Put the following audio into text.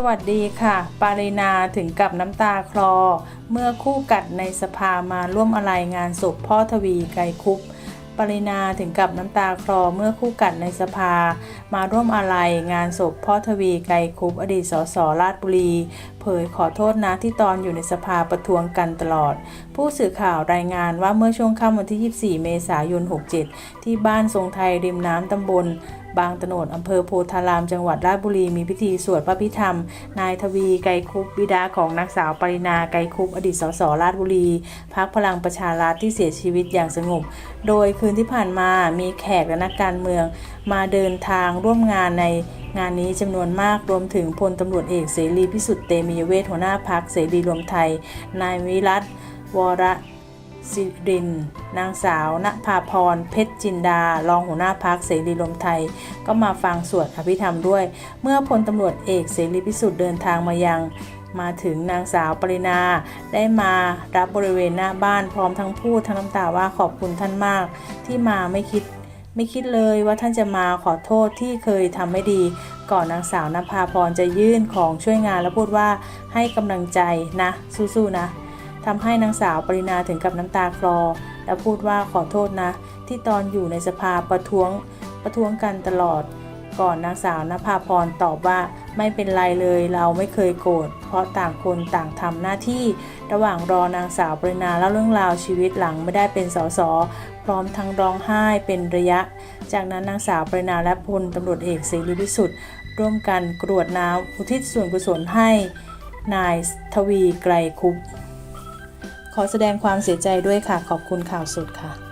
สวัสดีค่ะ ปารินาถึงกับน้ำตาคลอ เมื่อคู่กัดในสภามาร่วมอะไรงานศพพ่อทวีไกรคุปปรินาถึงกับน้ำตาคลอเมื่อคู่กัดในสภา มาร่วมอะไรงานศพพ่อทวีไกรคุปอดีตสสราชบุรี เผยขอโทษนะที่ตอนอยู่ในสภาประท้วงกันตลอด ผู้สื่อข่าวรายงานว่าเมื่อช่วงค่ำวันที่ 24 เมษายน 67 ที่บ้านทรงไทยริมน้ำตำบล บางตโนดอำเภอโพธาราม จังหวัดราชบุรี มีพิธีสวดพระพิธรรม นายทวีไกรคุปบิดาของนางสาวปรินาไกรคุปอดีตสสราชบุรีพักพลังประชารัฐที่เสียชีวิตอย่างสงบ โดยคืนที่ผ่านมามีแขกและนักการเมือง มาเดินทางร่วมงานในงานนี้จำนวนมากรวมถึงพลตำรวจเอกเสรีพิสุทธิ์เตมียเวทหัวหน้าพักเสรีรวมไทย นายวิรัตวร สิริน นางสาวณภาพร เพชรจินดา รองหัวหน้าพักเสรีรวมไทย ก็มาฟังสวดอภิธรรมด้วย เมื่อพลตำรวจเอกเสรีพิสุทธิ์เดินทางมายัง มาถึงนางสาวปรินา ได้มารับบริเวณหน้าบ้านพร้อมทั้งพูดทั้งน้ำตาว่าขอบคุณท่านมาก ที่มาไม่คิดไม่คิดเลยว่าท่านจะมาขอโทษที่เคยทำไม่ดี ก่อนนางสาวนภาพรจะยื่นของช่วยงานแล้วพูดว่าให้กำลังใจนะสู้ๆนะ ทำให้นางสาวปรินาถึงกับน้ำตาคลอ และพูดว่าขอโทษนะ ที่ตอนอยู่ในสภาประท้วงประท้วงกันตลอด ก่อนนางสาวนภาพรตอบว่าไม่เป็นไรเลยเราไม่เคยโกรธเพราะต่างคนต่างทำหน้าที่ ระหว่างรอนางสาวปรินาเล่าเรื่องราวชีวิตหลังไม่ได้เป็นสสพร้อมทั้งร้องไห้เป็นระยะ จากนั้นนางสาวปรินาและพลตำรวจเอกเสรีพิสุทธิ์ร่วมกันกรวดน้ำอุทิศส่วนกุศลให้นายทวีไกรคุป ขอแสดงความเสียใจด้วยค่ะ ขอบคุณข่าวสุดค่ะ